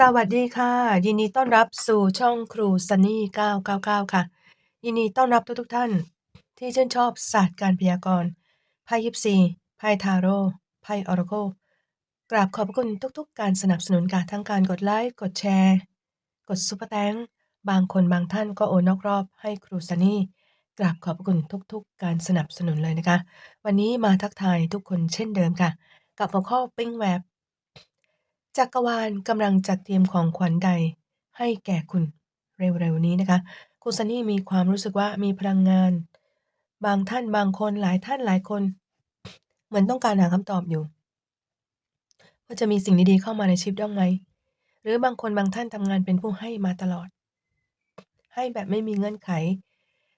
สวัสดีค่ะ ยินดีต้อนรับสู่ช่องครูซันนี่ 999 ค่ะ ยินดีต้อนรับทุกๆท่าน ที่ชื่นชอบศาสตร์การพยากรณ์ไพ่ยิปซีไพ่ทาโร่ไพ่ออราโคกราบขอบพระคุณทุก ๆ การสนับสนุนค่ะทั้งการกดไลค์ กดแชร์ กดซุปเปอร์แตงบางคนบางท่านก็โอนนอกรอบให้ครูซันนี่ กราบขอบพระคุณทุก ๆ การสนับสนุนเลยนะคะ วันนี้มาทักทายทุกคนเช่นเดิมค่ะ กับหัวข้อปิ้งแวบ จักรวาลกำลังจัดเตรียมของขวัญใดให้แก่คุณเร็วๆนี้นะคะ คุณซันนี่มีความรู้สึกว่ามีพลังงาน บางท่านบางคนหลายท่านหลายคน เหมือนต้องการหาคำตอบอยู่ ว่าจะมีสิ่งดีๆเข้ามาในชีวิตบ้ไหม หรือบางคนบางท่านทำงานเป็นผู้ให้มาตลอด ให้แบบไม่มีเงื่อนไข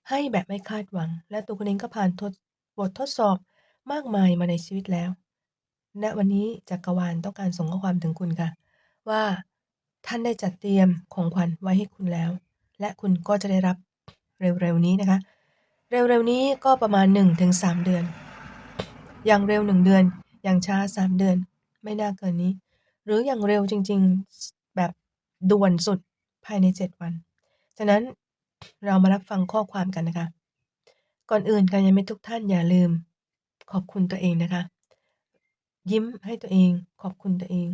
ให้แบบไม่คาดหวัง และตัวคุณเองก็ผ่านทดบททดสอบมากมายมาในชีวิตแล้ว ณวันนี้จักรวาลต้องการส่งข้อความถึงคุณค่ะ ว่าท่านได้จัดเตรียมของขวัญไว้ให้คุณแล้ว และคุณก็จะได้รับเร็วๆนี้นะคะ เร็วๆนี้ก็ประมาณ 1-3 เดือน อย่างเร็ว 1 เดือน อย่างช้า 3 เดือน ไม่น่าเกินนี้ หรืออย่างเร็วจริงๆแบบด่วนสุดภายใน 7 วัน ฉะนั้นเรามารับฟังข้อความกันนะคะ ก่อนอื่นกัลยาณมิตรทุกท่านอย่าลืม ขอบคุณตัวเองนะคะ ยิ้มให้ตัวเอง ขอบคุณตัวเอง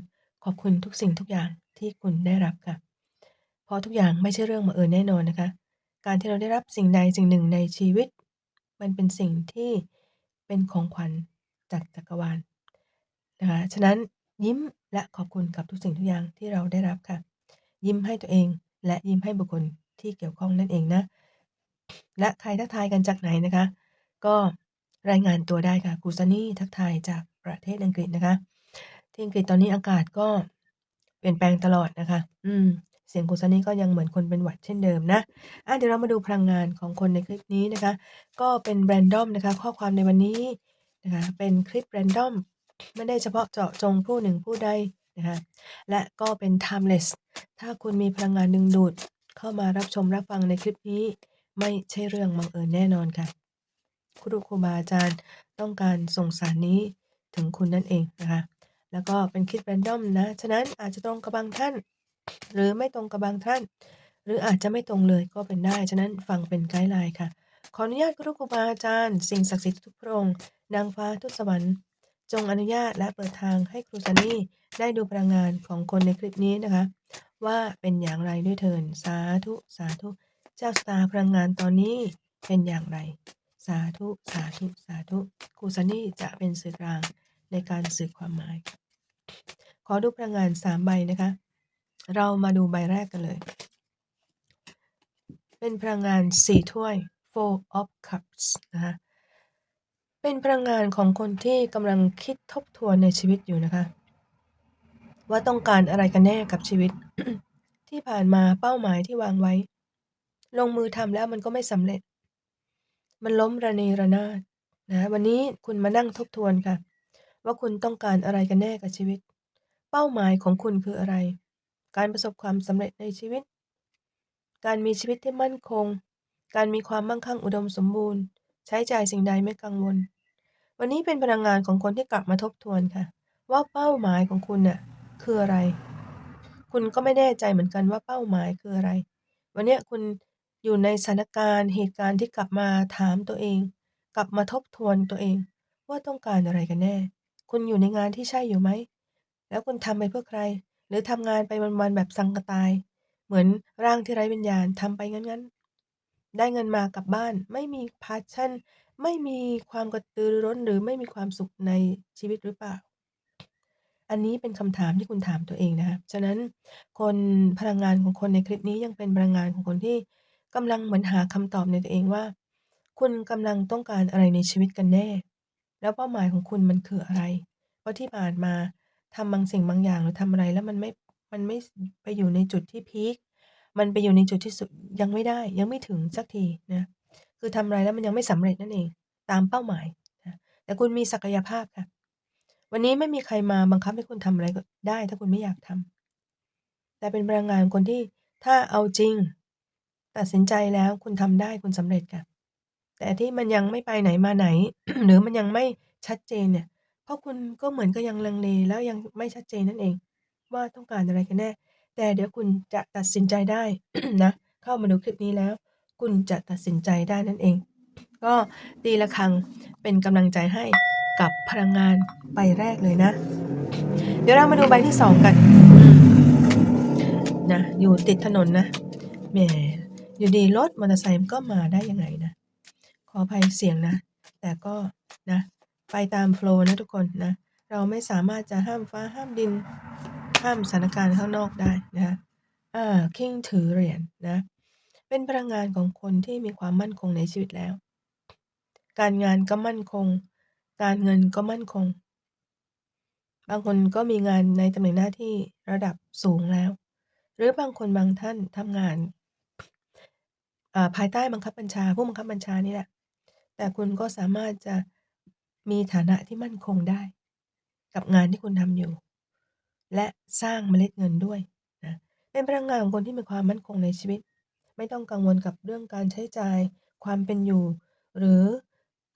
ขอบคุณทุกสิ่งทุกอย่างที่คุณได้รับค่ะ เพราะทุกอย่างไม่ใช่เรื่องบังเอิญแน่นอนนะคะ การที่เราได้รับสิ่งใดสิ่งหนึ่งในชีวิต มันเป็นสิ่งที่เป็นของขวัญจากจักรวาลนะคะ ฉะนั้นยิ้มและขอบคุณกับทุกสิ่งทุกอย่างที่เราได้รับค่ะ ยิ้มให้ตัวเองและยิ้มให้บุคคลที่เกี่ยวข้องนั่นเองนะ และใครทักทายกันจากไหนนะคะ ก็รายงานตัวได้ค่ะครูซันนี่ทักทายจาก ประเทศอังกฤษนะคะ ที่อังกฤษตอนนี้อากาศก็เปลี่ยนแปลงตลอดนะคะ อืม เสียงครูซันนี่ก็ยังเหมือนคนเป็นหวัดเช่นเดิมนะ อะเดี๋ยวเรามาดูพลังงานของคนในคลิปนี้นะคะ ก็เป็นแรนดอมนะคะ ข้อความในวันนี้นะคะ เป็นคลิปแรนดอมไม่ได้เฉพาะเจาะจงผู้หนึ่งผู้ใดนะคะ และก็เป็น timeless ถ้าคุณมีพลังงานดึงดูด เข้ามารับชมรับฟังในคลิปนี้ ไม่ใช่เรื่องบังเอิญแน่นอนค่ะครูครูบาอาจารย์ต้องการส่งสารนี้ ถึงคุณนั่นเองนะคะ แล้วก็เป็นคลิปแรนดอมนะ ฉะนั้นอาจจะตรงกับบางท่าน หรือไม่ตรงกับบางท่าน หรืออาจจะไม่ตรงเลยก็เป็นได้ ฉะนั้นฟังเป็นไกด์ไลน์ค่ะ ขออนุญาตครูครูบาอาจารย์ สิ่งศักดิ์สิทธิ์ทุกพระองค์ นางฟ้าทุกสวรรค์ จงอนุญาตและเปิดทางให้ครูซันนี่ได้ดูพลังงานของคนในคลิปนี้นะคะ ว่าเป็นอย่างไรด้วยเถินสาธุสาธุเจ้าสตาพลังงานตอนนี้เป็นอย่างไร สาธุ สาธุ สาธุครูซันนี่จะเป็นสื่อกลาง ในการสื่อความหมาย ขอดูพลังงาน3ใบนะคะ เรามาดูใบแรกกันเลย เป็นพลังงาน4ถ้วย Four of Cups นะคะเป็นพลังงานของคนที่กำลังคิดทบทวนในชีวิตอยู่นะคะ ว่าต้องการอะไรกันแน่กับชีวิต ที่ผ่านมาเป้าหมายที่วางไว้ ลงมือทำแล้วมันก็ไม่สำเร็จ มันล้มระเนระนาดนะวันนี้คุณมานั่งทบทวนค่ะ ว่าคุณต้องการอะไรกันแน่กับชีวิต เป้าหมายของคุณคืออะไร การประสบความสำเร็จในชีวิต การมีชีวิตที่มั่นคง การมีความมั่งคั่งอุดมสมบูรณ์ ใช้จ่ายสิ่งใดไม่กังวล วันนี้เป็นพลังงานของคนที่กลับมาทบทวนค่ะ ว่าเป้าหมายของคุณน่ะคืออะไร คุณก็ไม่แน่ใจเหมือนกันว่าเป้าหมายคืออะไร วันนี้คุณอยู่ในสถานการณ์เหตุการณ์ที่กลับมาถามตัวเอง กลับมาทบทวนตัวเอง ว่าต้องการอะไรกันแน่ คุณอยู่ในงานที่ใช่อยู่ไหม แล้วคุณทำไปเพื่อใคร หรือทำงานไปวันๆแบบสังกตาย เหมือนร่างที่ไร้วิญญาณทำไปงั้นๆ ได้เงินมากลับบ้าน ไม่มีพาชั่น ไม่มีความกระตือรือร้นหรือไม่มีความสุขในชีวิตหรือเปล่า อันนี้เป็นคำถามที่คุณถามตัวเองนะคะฉะนั้นคนพลังงานของคนในคลิปนี้ยังเป็นพลังงานของคนที่กำลังเหมือนหาคำตอบในตัวเองว่า คุณกำลังต้องการอะไรในชีวิตกันแน่ แล้วเป้าหมายของคุณมันคืออะไร เพราะที่ผ่านมาทำบางสิ่งบางอย่างหรือทำอะไรแล้วมันไม่ มันไม่ไปอยู่ในจุดที่พีกมันไปอยู่ในจุดที่สุดยังไม่ได้ ยังไม่ถึงสักทีนะ คือทำอะไรแล้วมันยังไม่สำเร็จนั่นเอง ตามเป้าหมายนะแต่คุณมีศักยภาพค่ะ วันนี้ไม่มีใครมาบังคับให้คุณทำอะไรก็ได้ ถ้าคุณไม่อยากทำแต่เป็นพลังงานคนที่ถ้าเอาจริง ตัดสินใจแล้วคุณทำได้คุณสำเร็จค่ะ แต่ที่มันยังไม่ไปไหนมาไหน หรือมันยังไม่ชัดเจนเนี่ย เพราะคุณก็เหมือนกับยังลังเล แล้วยังไม่ชัดเจนนั่นเองว่าต้องการอะไรกันแน่ แต่เดี๋ยวคุณจะตัดสินใจได้ นะ เข้ามาดูคลิปนี้แล้ว คุณจะตัดสินใจได้นั่นเอง ก็ตีระฆังเป็นกำลังใจให้กับพลังงานใบแรกเลยนะ เดี๋ยวเรามาดูใบที่สองกันนะอยู่ติดถนนนะแหมอยู่ดีรถมอเตอร์ไซค์มันก็มาได้ยังไงนะ ขออภัยเสียงนะ แต่ก็นะ ไปตามโฟล์นะทุกคนนะ เราไม่สามารถจะห้ามฟ้าห้ามดิน ห้ามสถานการณ์ข้างนอกได้นะคะอ่าคิงถือเหรียญนะเป็นพลังงานของคนที่มีความมั่นคงในชีวิตแล้ว การงานก็มั่นคง การเงินก็มั่นคง บางคนก็มีงานในตำแหน่งหน้าที่ระดับสูงแล้ว หรือบางคนบางท่านทำงานภายใต้บังคับบัญชาผู้บังคับบัญชานี่แหละ แต่คุณก็สามารถจะมีฐานะที่มั่นคงได้ กับงานที่คุณทำอยู่ และสร้างเมล็ดเงินด้วยนะเป็นพลังงานของคนที่มีความมั่นคงในชีวิต ไม่ต้องกังวลกับเรื่องการใช้จ่ายความเป็นอยู่ หรือ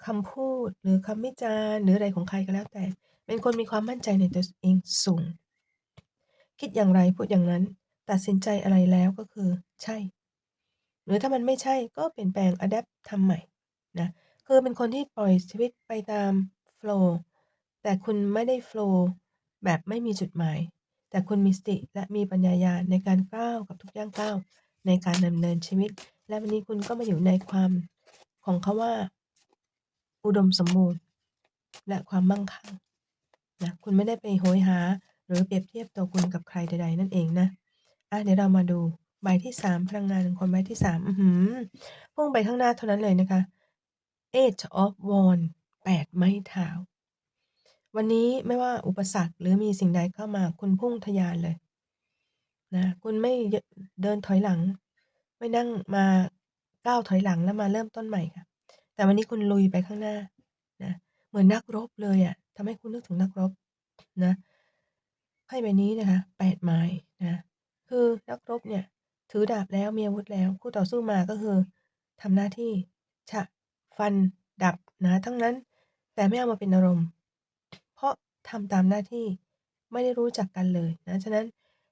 คำพูดหรือคำวิจารณ์หรืออะไรของใครก็แล้วแต่ เป็นคนมีความมั่นใจในตัวเองสูง คิดอย่างไรพูดอย่างนั้น ตัดสินใจอะไรแล้วก็คือ ใช่ หรือถ้ามันไม่ใช่ก็เปลี่ยนแปลงอะแดปต์ทำใหม่นะ คือเป็นคนที่ปล่อยชีวิตไปตามโฟลว์แต่คุณไม่ได้โฟลว์แบบไม่มีจุดหมาย แต่คุณมีสติและมีปัญญาญาในการก้าวกับทุกย่างก้าวในการดำเนินชีวิต และวันนี้คุณก็มาอยู่ในความของคำว่า อุดมสมบูรณ์ และความมั่งคั่งนะคุณไม่ได้ไปโหยหา หรือเปรียบเทียบตัวคุณกับใครใด ๆ นั่นเองนะอ่าเดี๋ยวเรามาดูใบที่3พลังงานของคนใบที่3อื้อฮือพุ่งไปข้างหน้าเท่านั้นเลยนะคะ Eight of Wands 8ไม้เท้า วันนี้ไม่ว่าอุปสรรคหรือมีสิ่งใดเข้ามาคุณพุ่งทะยานเลยนะคุณไม่เดินถอยหลัง ไม่นั่งมาก้าวถอยหลังแล้วมาเริ่มต้นใหม่ค่ะ แต่วันนี้คุณลุยไปข้างหน้านะเหมือนนักรบเลยอะทำให้คุณนึกถึงนักรบนะไพ่ใบนี้นะคะ8ไม้นะคือนักรบเนี่ย ถือดาบแล้วมีอาวุธแล้ว คู่ต่อสู้มาก็คือทำหน้าที่ฉะ ฟัน ดับนะทั้งนั้น แต่ไม่เอามาเป็นอารมณ์ เพราะทำตามหน้าที่ไม่ได้รู้จักกันเลยนะ ฉะนั้น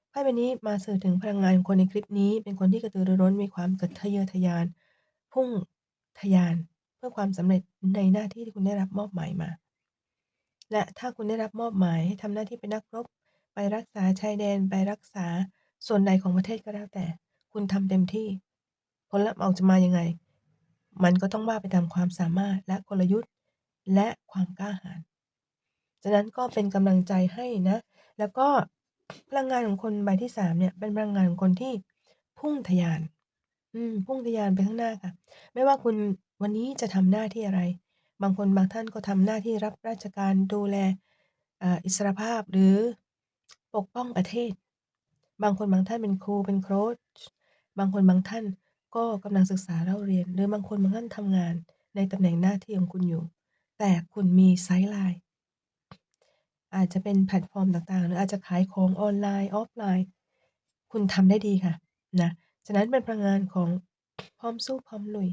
ไพ่ใบนี้มาสื่อถึงพลังงานของคนในคลิปนี้ เป็นคนที่กระตือรือร้นมีความกระทะเยอทะยาน พุ่งทะยานเพื่อความสำเร็จในหน้าที่ที่คุณได้รับมอบหมายมา และถ้าคุณได้รับมอบหมายให้ทำหน้าที่เป็นนักรบ ไปรักษาชายแดนไปรักษาส่วนใดของประเทศก็แล้วแต่ คุณทำเต็มที่ ผลลัพธ์ออกจะมายังไง มันก็ต้องว่าไปตามความสามารถและกลยุทธ์และความกล้าหาญฉะนั้นก็เป็นกำลังใจให้นะ แล้วก็พลังงานของคนใบที่3เนี่ย เป็นพลังงานของคนที่พุ่งทะยาน อืม พุ่งทะยานไปข้างหน้าค่ะ ไม่ว่าคุณวันนี้จะทำหน้าที่อะไร บางคนบางท่านก็ทำหน้าที่รับราชการดูแลอ,อิสรภาพหรือปกป้องประเทศ บางคนบางท่านเป็นครูเป็นโคชบางคนบางท่าน ก็กำลังศึกษาเล่าเรียน หรือบางคนบางท่านทำงานในตำแหน่งหน้าที่ของคุณอยู่ แต่คุณมีไซด์ไลน์อาจจะเป็นแพลตฟอร์มต่างๆ หรืออาจจะขายของออนไลน์ออฟไลน์ คุณทำได้ดีค่ะนะฉะนั้นเป็นพลังงานของพร้อมสู้พร้อมลุย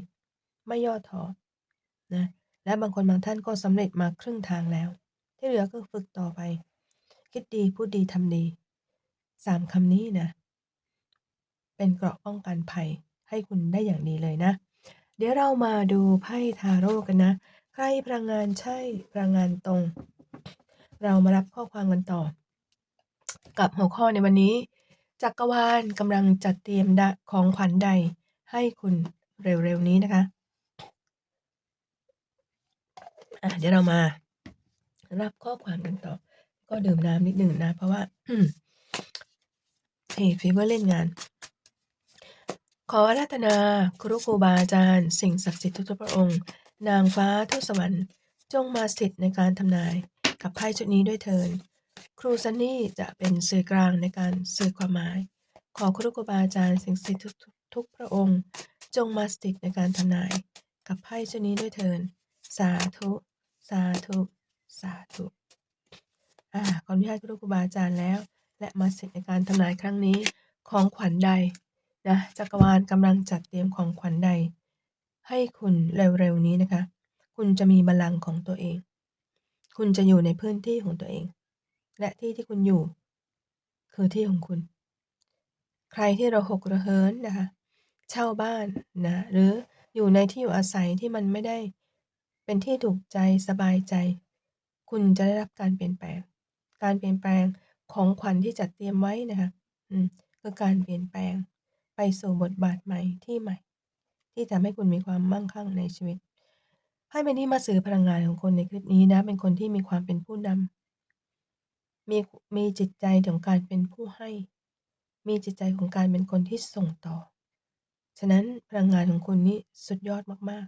ไม่ย่อท้อนะและบางคนบางท่านก็สำเร็จมาครึ่งทางแล้ว ที่เหลือก็ฝึกต่อไป คิดดีพูดดีทำดี3คำนี้นะ เป็นเกราะป้องกันภัย ให้คุณได้อย่างดีเลยนะ เดี๋ยวเรามาดูไพ่ทาโร่กันนะ ใครพลังงานใช่พลังงานตรง เรามารับข้อความกันต่อ กับหัวข้อในวันนี้จักรวาลกำลังจัดเตรียมของขวัญใดให้คุณเร็วๆนี้นะคะเดี๋ยวเรามารับข้อความกันต่อ ก็ดื่มน้ำนิดหนึ่งนะ เพราะว่า hay fever เล่นงาน ขออาราธนาครูครูบาอาจารย์ สิ่งศักดิ์สิทธิ์ทุกพระองค์ นางฟ้าทูตสวรรค์จงมาสถิตในการทำนายกับไพ่ชุดนี้ด้วยเถิดครูซันนี่จะเป็นสื่อกลางในการสื่อความหมาย ขอครูครูบาอาจารย์สิ่งศักดิ์สิทธิ์ทุกทุกพระองค์ จงมาสถิตในการทำนายกับไพ่ชุดนี้ด้วยเถิดสาธุ สาธุ สาธุอ่าขออนุญาตครูครูบาอาจารย์แล้ว และมาสถิตในการทำนายครั้งนี้ของขวัญใด นะจักรวาลกำลังจัดเตรียมของขวัญใด ให้คุณเร็วๆนี้นะคะ คุณจะมีบัลลังก์ของตัวเอง คุณจะอยู่ในพื้นที่ของตัวเอง และที่ที่คุณอยู่ คือที่ของคุณ ใครที่เระหกระเหินนะคะ เช่าบ้านนะหรืออยู่ในที่อยู่อาศัยที่มันไม่ได้เป็นที่ถูกใจสบายใจ คุณจะได้รับการเปลี่ยนแปลง การเปลี่ยนแปลงของขวัญที่จัดเตรียมไว้นะคะ อืมคือการเปลี่ยนแปลง ไปสู่บทบาทใหม่ที่ใหม่ ที่ทำให้คุณมีความมั่งคั่งในชีวิตไพ่ใบนี้มาสื่อพลังงานของคนในคลิปนี้นะ เป็นคนที่มีความเป็นผู้นำมีมีจิตใจของการเป็นผู้ให้ มีจิตใจของการเป็นคนที่ส่งต่อ ฉะนั้นพลังงานของคุณนี่สุดยอดมาก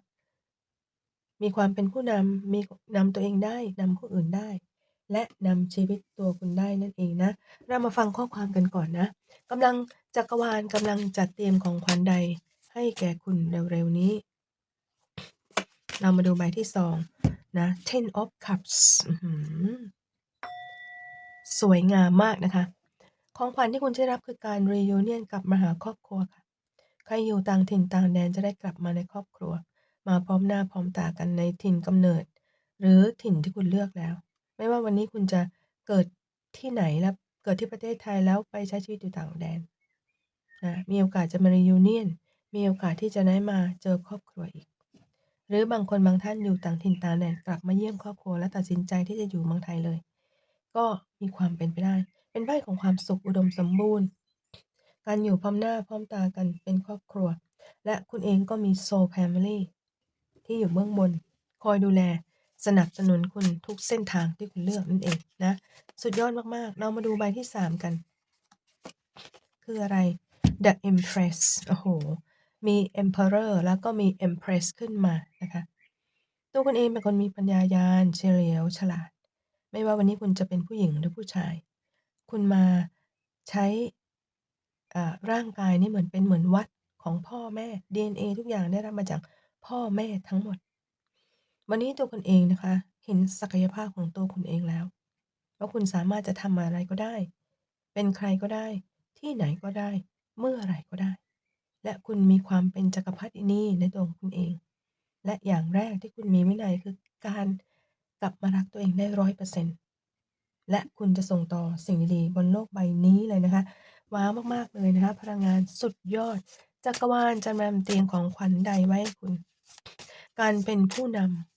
ๆ มีความเป็นผู้นำมีนำตัวเองได้นำผู้อื่นได้ และนำชีวิตตัวคุณได้นั่นเองนะ เรามาฟังข้อความกันก่อนนะกำลังจักรวาลกำลังจัดเตรียมของขวัญใด ให้แก่คุณเร็วๆนี้ เรามาดูใบที่สองนะ Ten of Cups สวยงามมากนะคะ ของขวัญที่คุณจะรับคือการ reunion กลับมาหาครอบครัวค่ะ ใครอยู่ต่างถิ่นต่างแดนจะได้กลับมาในครอบครัว มาพร้อมหน้าพร้อมตากันในถิ่นกำเนิด หรือถิ่นที่คุณเลือกแล้ว ไม่ว่าวันนี้คุณจะเกิดที่ไหนแล้วเกิดที่ประเทศไทยแล้วไปใช้ชีวิตอยู่ต่างแดนนะมีโอกาสจะมา reunion มีโอกาสที่จะได้มาเจอครอบครัวอีก หรือบางคนบางท่านอยู่ต่างถิ่นต่างแดนกลับมาเยี่ยมครอบครัวและตัดสินใจที่จะอยู่เมืองไทยเลย ก็มีความเป็นไปได้ เป็นไพ่ของความสุขอุดมสมบูรณ์ การอยู่พร้อมหน้าพร้อมตากันเป็นครอบครัว และคุณเองก็มี soul family ที่อยู่เบื้องบน คอยดูแล สนับสนุนคุณทุกเส้นทางที่คุณเลือกนั่นเองนะ สุดยอดมาก ๆ เรามาดูใบที่ 3 กัน คืออะไร The Empress โอ้โห มี Emperor แล้วก็มี Empress ขึ้นมานะคะ ตัวคุณเองเป็นคนมีปัญญายาณเฉลียวฉลาด ไม่ว่าวันนี้คุณจะเป็นผู้หญิงหรือผู้ชาย คุณมาใช้อ่าร่างกายนี่เหมือนเป็นเหมือนวัดของพ่อแม่ DNA ทุกอย่างได้รับมาจากพ่อแม่ทั้งหมด วันนี้ตัวคุณเองนะคะ เห็นศักยภาพของตัวคุณเองแล้ว ว่าคุณสามารถจะทำอะไรก็ได้ เป็นใครก็ได้ ที่ไหนก็ได้ เมื่อไรก็ได้ และคุณมีความเป็นจักรพรรดินีในตัวของคุณเอง และอย่างแรกที่คุณมีวินัยคือการกลับมารักตัวเองได้ร้อยเปอร์เซ็นต์และคุณจะส่งต่อสิ่งดีๆบนโลกใบนี้เลยนะคะ ว้าวมากๆเลยนะคะ พลังงานสุดยอดจักรวาลจะนำเตียงของขวัญใดไว้ให้คุณ การเป็นผู้นำ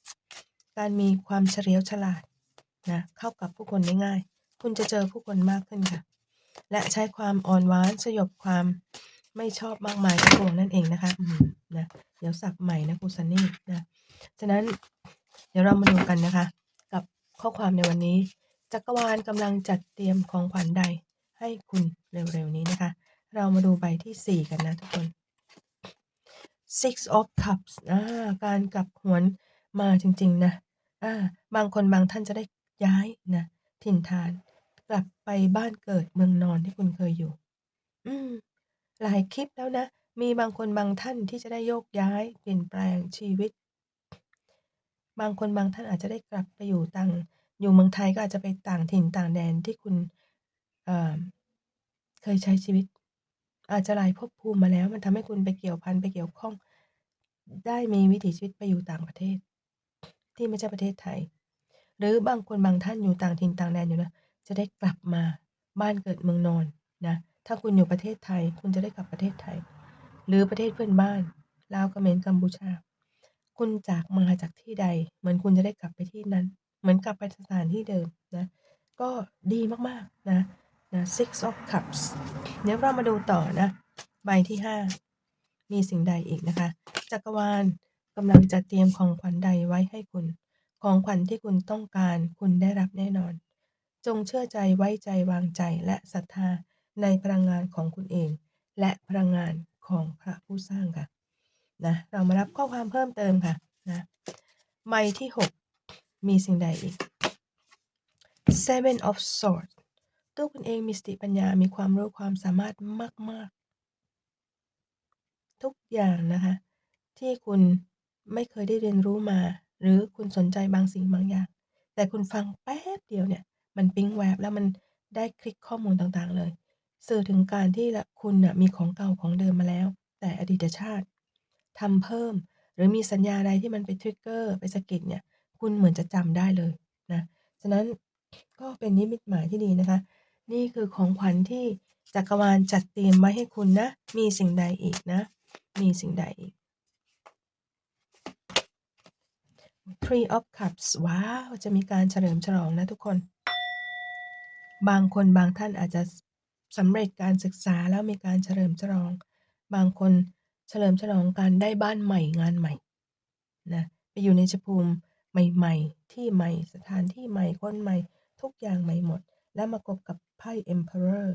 การมีความเฉลียวฉลาดนะเข้ากับผู้คนได้ง่าย คุณจะเจอผู้คนมากขึ้นค่ะ และใช้ความอ่อนหวานสยบความไม่ชอบมากมายทั้งปวงนั่นเองนะคะอืมนะเดี๋ยวสับใหม่นะครูซันนี่นะฉะนั้นเดี๋ยวเรามาดูกันนะคะ กับข้อความในวันนี้ จักรวาลกำลังจัดเตรียมของขวัญใดให้คุณเร็วๆนี้นะคะ เรามาดูใบที่ 4 กันนะทุกคน Six of Cups อ่าการกลับหวนมาจริง ๆ นะ อ่าบางคนบางท่านจะได้ย้ายนะ ถิ่นฐาน กลับไปบ้านเกิดเมืองนอนที่คุณเคยอยู่ อืม หลายคลิปแล้วนะ มีบางคนบางท่านที่จะได้โยกย้าย เปลี่ยนแปลงชีวิต บางคนบางท่านอาจจะได้กลับไปอยู่ต่าง อยู่เมืองไทยก็อาจจะไปต่างถิ่นต่างแดนที่คุณ เอ่อ เคยใช้ชีวิต อาจจะหลายภพภูมิมาแล้ว มันทำให้คุณไปเกี่ยวพัน ไปเกี่ยวข้อง ได้มีวิถีชีวิตไปอยู่ต่างประเทศ ที่ไม่ใช่ประเทศไทย หรือบางคนบางท่านอยู่ต่างถิ่นต่างแดนอยู่นะจะได้กลับมาบ้านเกิดเมืองนอนนะถ้าคุณอยู่ประเทศไทย คุณจะได้กลับประเทศไทย หรือประเทศเพื่อนบ้านลาวเขมรกัมพูชา คุณจากมาจากที่ใด เหมือนคุณจะได้กลับไปที่นั้น เหมือนกลับไปสถานที่เดิมนะก็ดีมากๆนะนะ Six of Cups เดี๋ยวเรามาดูต่อนะ ใบที่ 5 มีสิ่งใดอีกนะคะ จักรวาล กำลังจะเตรียมของขวัญใดไว้ให้คุณ ของขวัญที่คุณต้องการคุณได้รับแน่นอน จงเชื่อใจไว้ใจวางใจและศรัทธาในพลังงานของคุณเอง และพลังงานของพระผู้สร้างค่ะนะเรามารับข้อความเพิ่มเติมค่ะนะใบที่ 6 มีสิ่งใดอีก Seven of Swords ตัวคุณเองมีสติปัญญา มีความรู้ความสามารถมาก ๆ ทุกอย่างนะคะ ที่คุณ ไม่เคยได้เรียนรู้มา หรือคุณสนใจบางสิ่งบางอย่าง แต่คุณฟังแป๊บเดียวเนี่ย มันปิ๊งแวบแล้วมันได้คลิกข้อมูลต่างๆ เลย สื่อถึงการที่ละคุณน่ะมีของเก่าของเดิมมาแล้ว แต่อดีตชาติทำเพิ่ม หรือมีสัญญาใดที่มันไปทริกเกอร์ไปสะกิดเนี่ย คุณเหมือนจะจำได้เลยนะฉะนั้นก็เป็นนิมิตหมายที่ดีนะคะ นี่คือของขวัญที่จักรวาลจัดเตรียมไว้ให้คุณนะ มีสิ่งใดอีกนะ มีสิ่งใดอีก Three of Cups ว้าว จะมีการเฉลิมฉลองนะทุกคน บางคนบางท่านอาจจะสำเร็จการศึกษาแล้วมีการเฉลิมฉลอง บางคนเฉลิมฉลองการได้บ้านใหม่งานใหม่นะไปอยู่ในชภูมิใหม่ๆ ที่ใหม่สถานที่ใหม่คนใหม่ ทุกอย่างใหม่หมด แล้วมากบกับไพ่ Emperor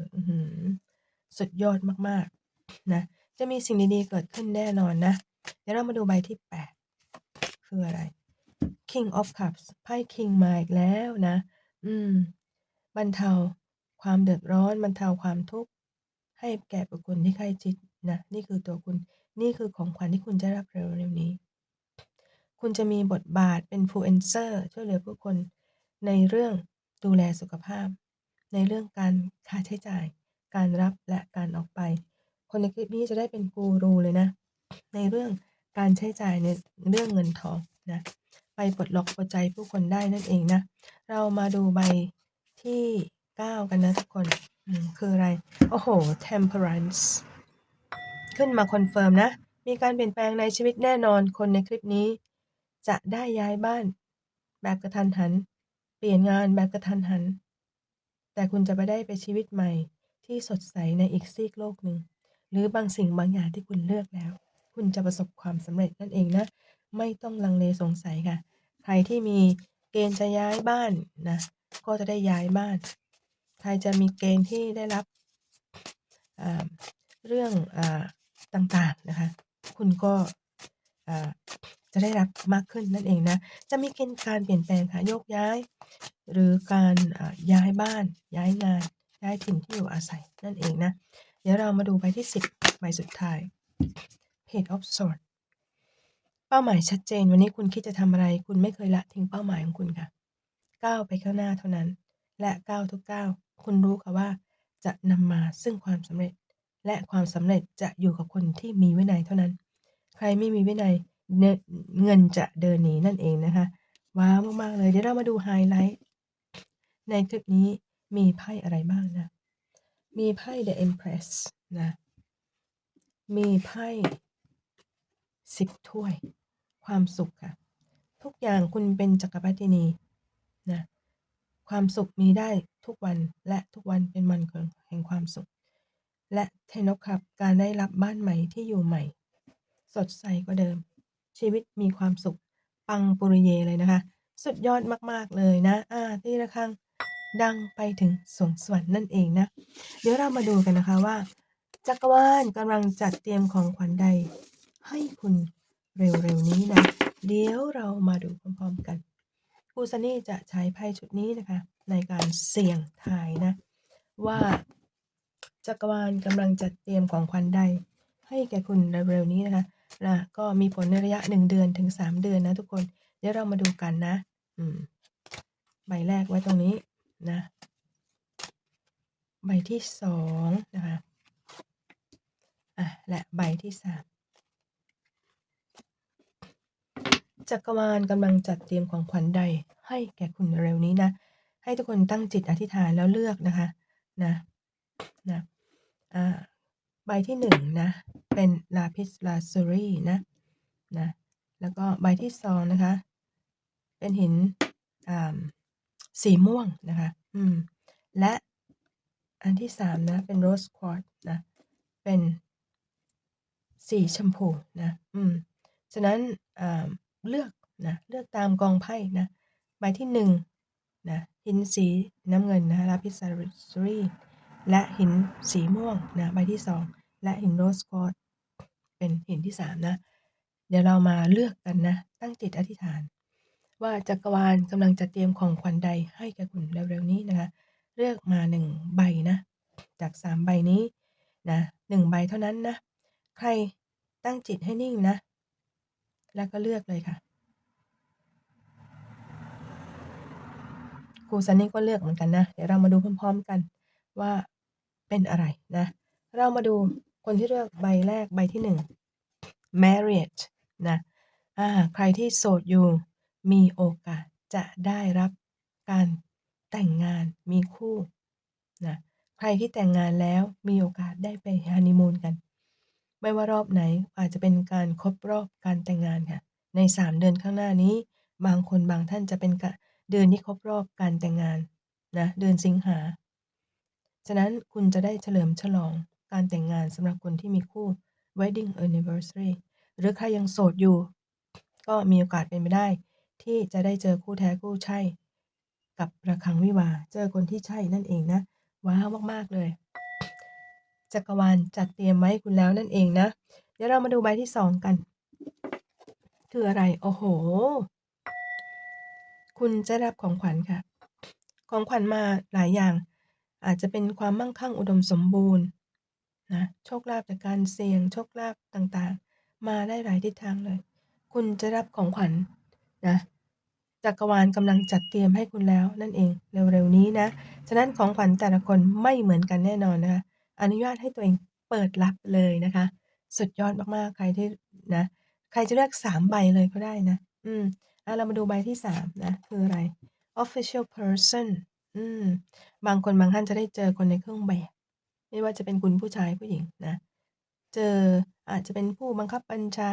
สุดยอดมากๆนะจะมีสิ่งดีๆเกิดขึ้นแน่นอนนะ เดี๋ยวเรามาดูใบที่ 8 คืออะไร King of Cups ไพ่ King มาอีกแล้วนะ อืม บรรเทาความเดือดร้อน บรรเทาความทุกข์ ให้แก่บุคคลที่ใกล้ชิดนะ นี่คือตัวคุณ นี่คือของขวัญที่คุณจะรับเร็วๆนี้ คุณจะมีบทบาทเป็น influencer ช่วยเหลือผู้คน ในเรื่องดูแลสุขภาพ ในเรื่องการค่าใช้จ่าย การรับและการออกไป คนในคลิปนี้จะได้เป็นกูรูเลยนะ ในเรื่องการใช้จ่ายในเรื่องเงินทองนะ ไปปลดล็อกหัวใจผู้คนได้นั่นเองนะ เรามาดูใบที่9กันนะทุกคนคืออะไร โอ้โห temperance ขึ้นมาคอนเฟิร์มนะ มีการเปลี่ยนแปลงในชีวิตแน่นอน คนในคลิปนี้ จะได้ย้ายบ้าน แบบกระทันหัน เปลี่ยนงานแบบกระทันหัน แต่คุณจะไปได้ไปชีวิตใหม่ ที่สดใสในอีกซีกโลกหนึ่ง หรือบางสิ่งบางอย่างที่คุณเลือกแล้ว คุณจะประสบความสำเร็จนั่นเองนะ ไม่ต้องลังเลสงสัยค่ะ ใครที่มีเกณฑ์จะย้ายบ้านนะก็จะได้ย้ายบ้าน ใครจะมีเกณฑ์ที่ได้รับเรื่องอต่างๆนะคะ คุณก็จะได้รับมากขึ้นนั่นเองนะ จะมีเกณฑ์การเปลี่ยนแปลงค่ะโยกย้าย หรือการย้ายบ้าน ย้ายงาน ย้ายถิ่นที่อยู่อาศัยนั่นเองนะ เดี๋ยวเรามาดูใบที่ 10 ใบสุดท้าย Page of Swords เป้าหมายชัดเจน วันนี้คุณคิดจะทำอะไร คุณไม่เคยละทิ้งเป้าหมายของคุณค่ะก้าวไปข้างหน้าเท่านั้น และก้าวทุกก้าวคุณรู้ค่ะว่า จะนำมาซึ่งความสำเร็จ และความสำเร็จจะอยู่กับคนที่มีวินัยเท่านั้น ใครไม่มีวินัยเนเงินจะเดินหนีนั่นเองนะคะ ว้าวมากๆเลยเดี๋ยวเรามาดูไฮไลท์ในคลิปนี้มีไพ่อะไรบ้างนะ มีไพ่ The Empress นะ มีไพ่สิบถ้วย ความสุขค่ะ ทุกอย่างคุณเป็นจักรพรรดินีนะความสุขมีได้ทุกวันและทุกวันเป็นวันแห่งความสุข และเทนกครับการได้รับบ้านใหม่ที่อยู่ใหม่ สดใสกว่าเดิม ชีวิตมีความสุข ปังปุริเยเลยนะคะ สุดยอดมากๆเลยนะอ่าที่ระฆังดังไปถึงสวงสวรรค์นั่นเองนะ เดี๋ยวเรามาดูกันนะคะว่า จักรวาลกำลังจัดเตรียมของขวัญใดให้คุณ เร็วๆนี้นะ เดี๋ยวเรามาดูพร้อมๆกันครูซันนี่จะใช้ไพ่ชุดนี้นะคะ ในการเสี่ยงทายนะ ว่าจักรวาลกำลังจัดเตรียมของขวัญใด ให้แก่คุณเร็วๆนี้นะคะนะก็มีผลในระยะ 1 เดือนถึง 3 เดือนนะทุกคน เดี๋ยวเรามาดูกันนะ อืม ใบแรกไว้ตรงนี้นะ ใบที่สองนะคะ อะ และใบที่สาม จักรวาลกำลังจัดเตรียมของขวัญใดให้แก่คุณเร็วนี้นะ ให้ทุกคนตั้งจิตอธิษฐานแล้วเลือกนะคะ นะนะอ่าใบที่หนึ่งนะ เป็นลาพิสลาซูรีนะนะแล้วก็ใบที่สองนะคะ เป็นหินอ่าสีม่วงนะคะ อืม และอันที่สามนะ เป็นโรสควอตนะ เป็นสีชมพูนะ อืม ฉะนั้นอ่า เลือกนะเลือกตามกองไพ่นะใบที่หนึ่งนะหินสีน้ำเงินนะลาพิสซารีและหินสีม่วงนะใบที่สองและหินโรสควอตเป็นหินที่สามนะเดี๋ยวเรามาเลือกกันนะตั้งจิตอธิษฐาน ว่าจักรวาลกำลังจะเตรียมของขวัญใดให้แก่คุณเร็วๆนี้นะคะเลือกมาหนึ่งใบนะจากสามใบนี้นะหนึ่งใบเท่านั้นนะใครตั้งจิตให้นิ่งนะ แล้วก็เลือกเลยค่ะครูซันนี่ก็เลือกเหมือนกันนะ เดี๋ยวเรามาดูพร้อมๆกันว่าเป็นอะไรนะ เรามาดูคนที่เลือกใบแรกใบที่หนึ่ง marriage นะอ่าใครที่โสดอยู่มีโอกาสจะได้รับการแต่งงานมีคู่นะใครรที่แต่งงานแล้วมีโอกาสได้ไปฮันนีมูนกัน ไม่ว่ารอบไหนอาจจะเป็นการครบรอบการแต่งงานค่ะ ใน 3 เดือนข้างหน้านี้ บางคนบางท่านจะเป็นเดือนที่ครบรอบการแต่งงานนะเดือนสิงหา ฉะนั้นคุณจะได้เฉลิมฉลองการแต่งงานสำหรับคนที่มีคู่ wedding anniversary หรือใครยังโสดอยู่ ก็มีโอกาสเป็นไปได้ ที่จะได้เจอคู่แท้คู่ใช่ กับระฆังวิวาเจอคนที่ใช่นั่นเองนะว้าวมาก ๆ เลย จักรวาลจัดเตรียมไว้ให้คุณแล้วนั่นเองนะ เดี๋ยวเรามาดูใบที่2กัน คืออะไร โอ้โฮคุณจะรับของขวัญค่ะ ของขวัญมาหลายอย่าง อาจจะเป็นความมั่งคั่งอุดมสมบูรณ์นะโชคลาภจากการเสี่ยงโชคลาภต่างๆ มาได้หลายทิศทางเลย คุณจะรับของขวัญนะจักรวาลกำลังจัดเตรียมให้คุณแล้วนั่นเองเร็วๆนี้นะ ฉะนั้นของขวัญแต่ละคนไม่เหมือนกันแน่นอนนะคะ อนุญาตให้ตัวเองเปิดรับเลยนะคะ สุดยอดมากๆ ใครที่นะ ใครจะเลือก3ใบเลยก็ได้นะ อืมอ่าเรามาดูใบที่3นะ คืออะไร official person อืม บางคนบางท่านจะได้เจอคนในเครื่องแบบ ไม่ว่าจะเป็นคุณผู้ชายผู้หญิงนะ เจออาจจะเป็นผู้บังคับบัญชา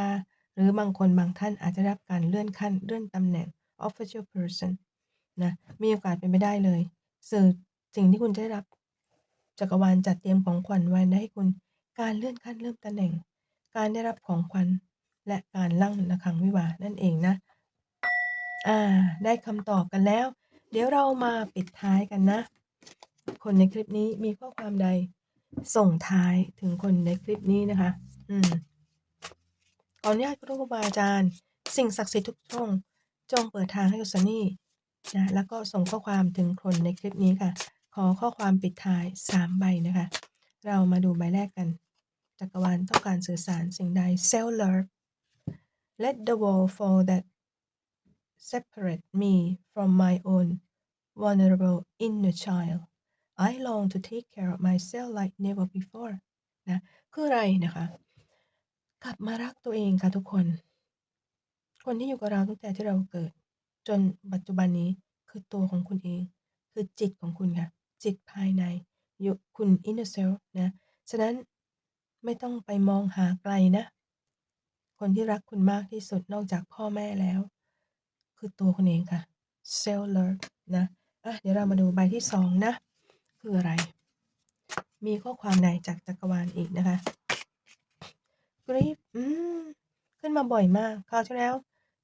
หรือบางคนบางท่านอาจจะรับการเลื่อนขั้นเลื่อนตำแหน่ง official person นะ มีโอกาสเป็นไปได้เลย สื่อสิ่งที่คุณจะได้รับ จักรวาลจัดเตรียมของขวัญไว้ให้คุณ การเลื่อนขั้นเลื่อนตำแหน่ง การได้รับของขวัญ และการลั่งระฆังวิวานั่นเองนะอาได้คำตอบกันแล้ว เดี๋ยวเรามาปิดท้ายกันนะ คนในคลิปนี้มีข้อความใด ส่งท้ายถึงคนในคลิปนี้นะคะ อืมขออนุญาตครูบาอาจารย์ สิ่งศักดิ์สิทธิ์ทุกช่องจงเปิดทางให้กับซันนี่นะแล้วก็ส่งข้อความถึงคนในคลิปนี้ค่ะ ขอข้อความปิดท้าย 3 ใบนะคะ เรามาดูใบแรกกัน จักรวาลต้องการสื่อสารสิ่งใด self love let the wall fall that separate me from my own vulnerable inner child I long to take care of myself like never before นะ คืออะไรนะคะ กลับมารักตัวเองค่ะทุกคน คนที่อยู่กับเราตั้งแต่ที่เราเกิด จนปัจจุบันนี้คือตัวของคุณเอง คือจิตของคุณค่ะ จิตภายในอยู่คุณ inner self นะ ฉะนั้นไม่ต้องไปมองหาไกลนะ คนที่รักคุณมากที่สุดนอกจากพ่อแม่แล้ว คือตัวคุณเองค่ะ self love นะอะเดี๋ยวเรามาดูใบที่2นะ คืออะไร มีข้อความใดจากจักรวาลอีกนะคะ grief อืมขึ้นมาบ่อยมากคราวที่แล้ว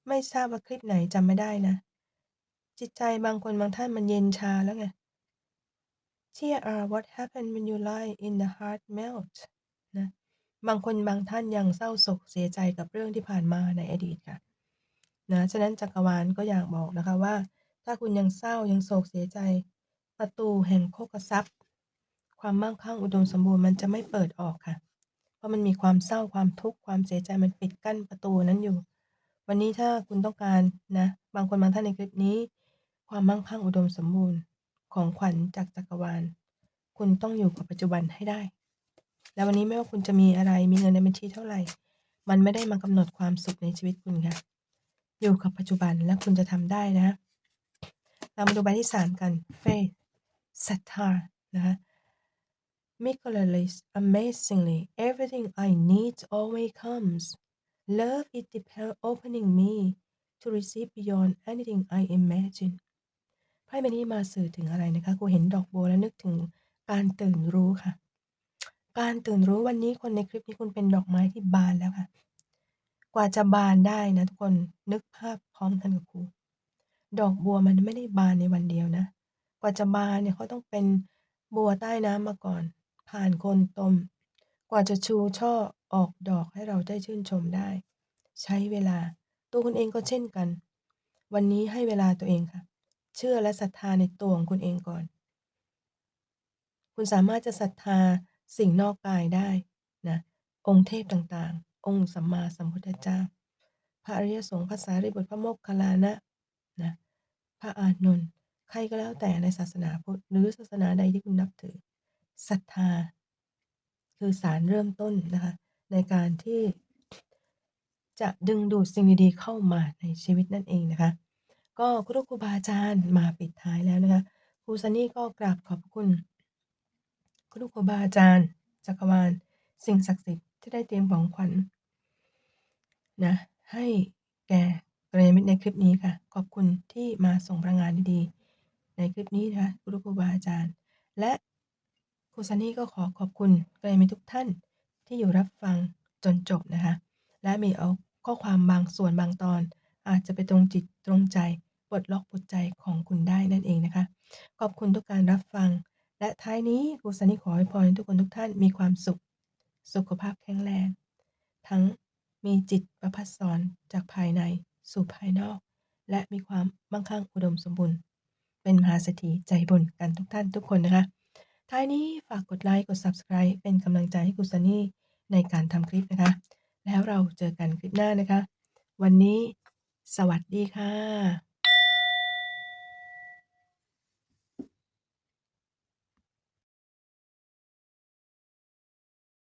ไม่ทราบว่าคลิปไหนจำไม่ได้นะ จิตใจบางคนบางท่านมันเย็นชาแล้วไง Here are what happen when you lie in the heart melt นะบางคนบางท่านยังเศร้าโศกเสียใจกับเรื่องที่ผ่านมาในอดีตค่ะนะฉะนั้นจักรวาลก็อยากบอกนะคะว่า ถ้าคุณยังเศร้ายังโศกเสียใจ ประตูแห่งโภคทรัพย์ ความมั่งคั่งอุดมสมบูรณ์มันจะไม่เปิดออกค่ะ เพราะมันมีความเศร้าความทุกข์ความเสียใจมันปิดกั้นประตูนั้นอยู่ วันนี้ถ้าคุณต้องการนะ บางคนบางท่านในคลิปนี้ ความมั่งคั่งอุดมสมบูรณ์ ของขวัญจากจักรวาล คุณต้องอยู่กับปัจจุบันให้ได้ แล้ววันนี้ไม่ว่าคุณจะมีอะไร มีเงินในบัญชีเท่าไหร่ มันไม่ได้มากำหนดความสุขในชีวิตคุณค่ะ อยู่กับปัจจุบันแล้วคุณจะทำได้นะ เรามาดูใบที่3กัน faith ศรัทธานะคะ Miraculous, amazingly everything I need always comes love is the pearl opening me to receive beyond anything I imagine ไพ่ใบนี้มาสื่อถึงอะไรนะคะครูเห็นดอกบัวแล้วนึกถึงการตื่นรู้ค่ะ การตื่นรู้วันนี้คนในคลิปนี้คุณเป็นดอกไม้ที่บานแล้วค่ะ กว่าจะบานได้นะทุกคนนึกภาพพร้อมกันกับครูดอกบัวมันไม่ได้บานในวันเดียวนะ กว่าจะบานเนี่ยเขาต้องเป็นบัวใต้น้ำมาก่อน ผ่านโคนตม กว่าจะชูช่อออกดอกให้เราได้ชื่นชมได้ ใช้เวลา ตัวคุณเองก็เช่นกัน วันนี้ให้เวลาตัวเองค่ะ เชื่อและศรัทธาในตัวของคุณเองก่อน คุณสามารถจะศรัทธาสิ่งนอกกายได้นะองค์เทพต่างๆ องค์สัมมาสัมพุทธเจ้า พระอริยสงฆ์พระสารีบุตรพระโมคคัลลานะนะพระอานนท์ใครก็แล้วแต่ในศาสนาพุทธหรือศาสนาใดที่คุณนับถือศรัทธา คือสารเริ่มต้นนะคะในการที่จะดึงดูดสิ่งดีๆเข้ามาในชีวิตนั่นเองนะคะ ก็ครูครูบาอาจารย์มาปิดท้ายแล้วนะคะครูซันนี่ก็กราบขอบคุณคุณครูบาอาจารย์ จักรวาล สิ่งศักดิ์สิทธิ์ที่ได้เตรียมของขวัญนะให้แก่กัลยาณมิตรในคลิปนี้ค่ะ ขอบคุณที่มาส่งพลังงานดีๆ ในคลิปนี้นะคะคุณครูบาอาจารย์ และครูซันนี่ก็ขอขอบคุณกัลยาณมิตรทุกท่านที่อยู่รับฟังจนจบนะคะ และมีเอาข้อความบางส่วนบางตอน อาจจะไปตรงจิตตรงใจ ปลดล็อกหัวใจของคุณได้นั่นเองนะคะ ขอบคุณทุกการรับฟัง และท้ายนี้ครูซันนี่ขอให้พรให้ทุกคนทุกท่านมีความสุข สุขภาพแข็งแรง ทั้งมีจิตประภัสสรจากภายในสู่ภายนอก และมีความมั่งคั่งอุดมสมบูรณ์ เป็นมหาเศรษฐีใจบุญกันทุกท่านทุกคนนะคะ ท้ายนี้ฝากกดไลค์กด Subscribe เป็นกำลังใจให้ครูซันนี่ในการทำคลิปนะคะ แล้วเราเจอกันคลิปหน้านะคะ วันนี้สวัสดีค่ะ